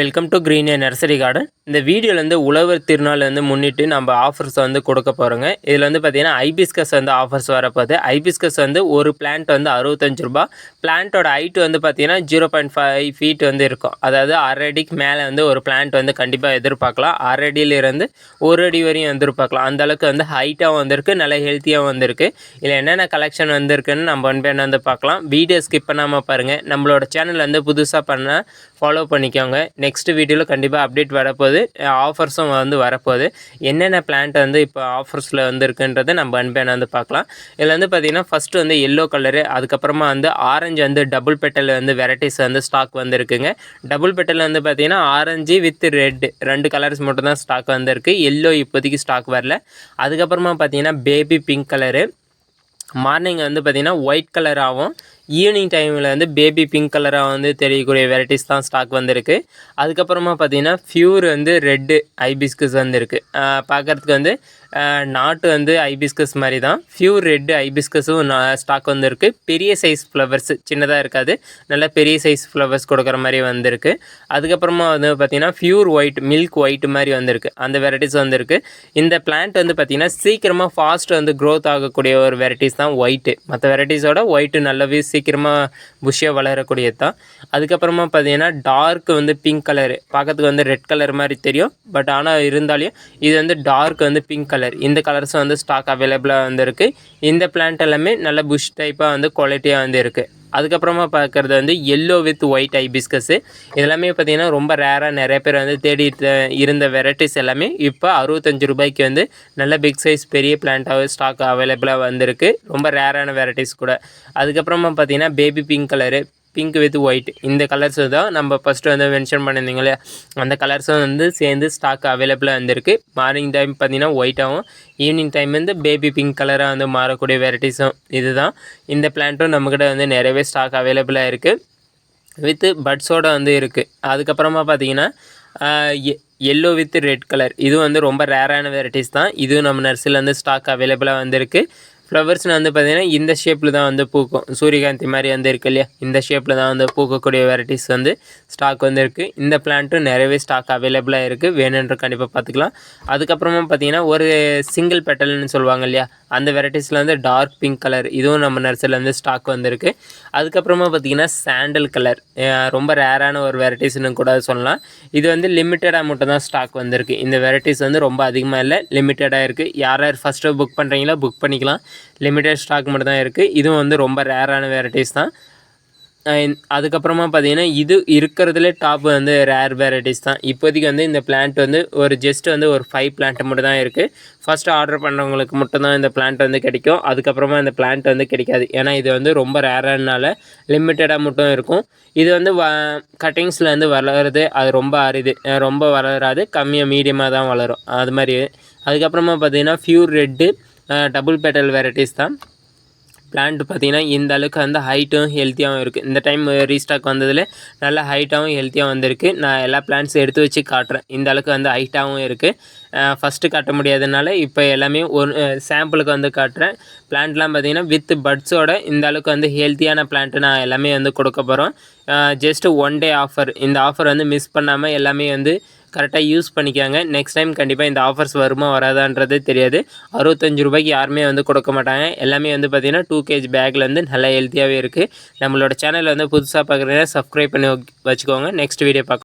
Welcome to green nursery garden இந்த வீடியோவில் வந்து உழவர் திருநாள் வந்து முன்னிட்டு நம்ம ஆஃபர்ஸ் வந்து கொடுக்க போகிறோங்க இதில் வந்து பார்த்திங்கன்னா ஐபிஸ்கஸ் வந்து ஆஃபர்ஸ் வரப்போகுது. ஐபிஸ்கஸ் வந்து ஒரு பிளான்ட் வந்து அறுபத்தஞ்சு ரூபா பிளான்ட்டோட ஹைட் வந்து பார்த்திங்கன்னா ஜீரோ பாயிண்ட் ஃபைவ் ஃபீட் வந்து இருக்கும். அதாவது அரை அடிக்கு மேலே வந்து ஒரு பிளான்ட் வந்து கண்டிப்பாக எதிர்பார்க்கலாம். அரை அடியிலிருந்து ஒரு அடி வரையும் எதிர்பார்க்கலாம். அந்த அளவுக்கு வந்து ஹைட்டாகவும் வந்திருக்கு. நல்ல ஹெல்த்தியாகவும் வந்திருக்கு. இதில் என்னென்ன கலெக்ஷன் வந்திருக்குன்னு நம்ம ஒன் வந்து பார்க்கலாம். வீடியோ ஸ்கிப் பண்ணாமல் பாருங்கள் நம்மளோட சேனல் வந்து புதுசாக பண்ணால் ஃபாலோ பண்ணிக்கோங்க. நெக்ஸ்ட் வீடியோவில் கண்டிப்பாக அப்டேட் வரப்போகுது. ஆஃபர்ஸும் வந்து வரப்போகுது. என்னென்ன பிளான்ட் வந்து இப்போ ஆஃபர்ஸில் வந்து இருக்குன்றதை நம்ம அன்பேன் வந்து பார்க்கலாம். இதில் வந்து பார்த்திங்கன்னா ஃபஸ்ட்டு வந்து எல்லோ கலரு அதுக்கப்புறமா வந்து ஆரஞ்சு வந்து டபுள் பெட்டல் வந்து வெரைட்டிஸ் வந்து ஸ்டாக் வந்துருக்குங்க டபுள் பெட்டல் வந்து பார்த்திங்கன்னா ஆரஞ்சு வித் ரெட் ரெண்டு கலர்ஸ் மட்டும் தான் ஸ்டாக் வந்திருக்கு எல்லோ இப்போதைக்கு ஸ்டாக் வரல. அதுக்கப்புறமா பார்த்திங்கன்னா பேபி பிங்க் கலரு மார்னிங் வந்து பார்த்திங்கன்னா ஒயிட் கலராகவும் ஈவினிங் டைமில் வந்து பேபி பிங்க் கலராக வந்து தெரியக்கூடிய வெரைட்டிஸ் தான் ஸ்டாக் வந்திருக்கு. அதுக்கப்புறமா பார்த்தீங்கன்னா ஃப்யூர் வந்து ரெட்டு ஐபிஸ்கஸ் வந்துருக்கு. பார்க்குறதுக்கு வந்து நாட்டு வந்து ஐபிஸ்கஸ் மாதிரி தான் ஃப்யூர் ரெட்டு ஐபிஸ்கஸும் ஸ்டாக் வந்திருக்கு. பெரிய சைஸ் ஃப்ளவர்ஸ் சின்னதாக இருக்காது. நல்ல பெரிய சைஸ் ஃப்ளவர்ஸ் கொடுக்குற மாதிரி வந்திருக்கு. அதுக்கப்புறமா வந்து பார்த்திங்கன்னா ஃப்யூர் ஒயிட் மில்க் ஒயிட் மாதிரி வந்திருக்கு. அந்த வெரைட்டிஸ் வந்திருக்கு. இந்த பிளான்ட் வந்து பார்த்திங்கன்னா சீக்கிரமாக ஃபாஸ்ட் வந்து க்ரோத் ஆகக்கூடிய ஒரு வெரைட்டிஸ் தான் ஒயிட்டு மற்ற வெரைட்டிஸோட ஒயிட்டு நல்லாவே சீக்கிரமாக புஷ்ஷாக வளரக்கூடியது தான். அதுக்கப்புறமா பார்த்தீங்கன்னா டார்க் வந்து பிங்க் கலரு பார்க்கறதுக்கு வந்து ரெட் கலர் மாதிரி தெரியும். பட் ஆனால் இருந்தாலும் இது வந்து டார்க் வந்து பிங்க் கலர் இந்த கலர்ஸும் வந்து ஸ்டாக் அவைலபிளாக வந்துருக்கு இந்த பிளான்ட் எல்லாமே நல்ல புஷ் டைப்பாக வந்து குவாலிட்டியாக வந்து இருக்குது அதுக்கப்புறமா பார்க்குறது வந்து yellow with white hibiscus இதெல்லாமே பார்த்திங்கன்னா ரொம்ப ரேராக நிறைய பேர் வந்து தேடி இருந்த வெரைட்டிஸ் எல்லாமே இப்போ அறுபத்தஞ்சு ரூபாய்க்கு வந்து நல்ல பிக் சைஸ் பெரிய பிளான்ட்டாக ஸ்டாக் அவைலபிளாக வந்திருக்கு. ரொம்ப ரேரான வெரைட்டிஸ் கூட. அதுக்கப்புறமா பார்த்திங்கன்னா baby pink colour pink with white இந்த கலர்ஸ் தான் நம்ம ஃபஸ்ட்டு வந்து மென்ஷன் பண்ணியிருந்தீங்க இல்லையா? அந்த கலர்ஸும் வந்து சேர்ந்து ஸ்டாக் அவைலபிளாக வந்திருக்கு மார்னிங் டைம் பார்த்தீங்கன்னா ஒயிட்டாகவும் ஈவினிங் டைம் வந்து பேபி பிங்க் கலராக வந்து மாறக்கூடிய வெரைட்டிஸும் இது தான் இந்த பிளான்ட்டும் நம்மக்கிட்ட வந்து நிறையவே ஸ்டாக் அவைலபிளாக இருக்குது வித்து பட்ஸோட வந்து இருக்குது அதுக்கப்புறமா பார்த்தீங்கன்னா எல்லோ வித் ரெட் கலர் இது வந்து ரொம்ப ரேரான வெரைட்டிஸ் தான். இதுவும் நம்ம நர்சரியில் வந்து ஸ்டாக் அவைலபிளாக வந்திருக்கு. ஃப்ளவர்ஸ்னு வந்து பார்த்திங்கன்னா இந்த ஷேப்பில் தான் வந்து பூக்கும். சூரியகாந்தி மாதிரி வந்து இருக்கு இல்லையா? இந்த ஷேப்பில் தான் வந்து பூக்கக்கூடிய வெரைட்டிஸ் வந்து ஸ்டாக் வந்து இருக்குது இந்த பிளான்ட்டும் நிறையவே ஸ்டாக் அவைலபிளாக இருக்குது வேணுன்ற கண்டிப்பாக பார்த்துக்கலாம் அதுக்கப்புறமா பார்த்திங்கன்னா ஒரு சிங்கிள் பெட்டல்னு சொல்லுவாங்க இல்லையா? அந்த வெரைட்டிஸில் வந்து டார்க் பிங்க் கலர் இதுவும் நம்ம நர்சரியில் வந்து ஸ்டாக் வந்திருக்கு அதுக்கப்புறமா பார்த்திங்கன்னா சாண்டல் கலர் ரொம்ப ரேரான ஒரு வெரைட்டிஸ்னு கூட சொல்லலாம். இது வந்து லிமிட்டடாக மட்டும் தான் ஸ்டாக் வந்திருக்கு இந்த வெரைட்டிஸ் வந்து ரொம்ப அதிகமாக இல்லை லிமிட்டடாக இருக்குது யார் யார் ஃபஸ்ட்டு புக் பண்ணுறீங்களோ புக் பண்ணிக்கலாம். லிமிட்டட் ஸ்டாக் மட்டும் தான் இருக்குது இதுவும் வந்து ரொம்ப ரேரான வெரைட்டிஸ் தான். அதுக்கப்புறமா பார்த்தீங்கன்னா இது இருக்கிறதுலே டாப் வந்து ரேர் வெரைட்டிஸ் தான். இப்போதைக்கு வந்து இந்த பிளான்ட் வந்து ஒரு ஜஸ்ட் வந்து ஒரு ஃபைவ் பிளான்ட் மட்டும் தான் இருக்குது ஃபஸ்ட்டு ஆர்டர் பண்ணுறவங்களுக்கு மட்டும் தான் இந்த பிளான்ட் வந்து கிடைக்கும். அதுக்கப்புறமா இந்த பிளான்ட் வந்து கிடைக்காது. ஏன்னா இது வந்து ரொம்ப ரேரானால லிமிட்டடாக மட்டும் இருக்கும். இது வந்து வ கட்டிங்ஸில் வந்து வளருது. அது ரொம்ப அரிது. ரொம்ப வளராது. கம்மியாக மீடியமாக தான் வளரும். அது மாதிரி. அதுக்கப்புறமா பார்த்தீங்கன்னா pure red double petal varieties தான். பிளான்ட் பார்த்திங்கன்னா இந்த அளவுக்கு வந்து ஹைட்டும் ஹெல்த்தியாகவும் இருக்குது இந்த டைம் ரீஸ்டாக் வந்ததில் நல்ல ஹைட்டாகவும் ஹெல்த்தியாக வந்திருக்கு. நான் எல்லா பிளான்ட்ஸ் எடுத்து வச்சு காட்டுறேன். இந்த அளவுக்கு வந்து ஹைட்டாகவும் இருக்குது ஃபஸ்ட்டு காட்ட முடியாதனால இப்போ எல்லாமே ஒரு சாம்பிளுக்கு வந்து காட்டுறேன். பிளான்ட்லாம் பார்த்திங்கன்னா வித் பட்ஸோட இந்த அளவுக்கு வந்து ஹெல்த்தியான பிளான்ட்டு நான் எல்லாமே வந்து கொடுக்க போகிறோம் ஜஸ்ட்டு ஒன் டே ஆஃபர் இந்த ஆஃபர் வந்து மிஸ் பண்ணாமல் எல்லாமே வந்து கரெக்டாக யூஸ் பண்ணிக்காங்க நெக்ஸ்ட் டைம் கண்டிப்பாக இந்த ஆஃபர்ஸ் வருமா வராதான்றது தெரியாது. அறுபத்தஞ்சு ரூபாய்க்கு யாருமே வந்து கொடுக்க மாட்டாங்க. எல்லாமே வந்து பார்த்திங்கன்னா டூ கேஜி பேக்கில் வந்து நல்லா ஹெல்த்தியாகவே இருக்குது நம்மளோட சேனலில் வந்து புதுசாக பார்க்குறீங்கன்னா சப்ஸ்கிரைப் பண்ணி வச்சுக்கோங்க. நெக்ஸ்ட் வீடியோ பார்க்க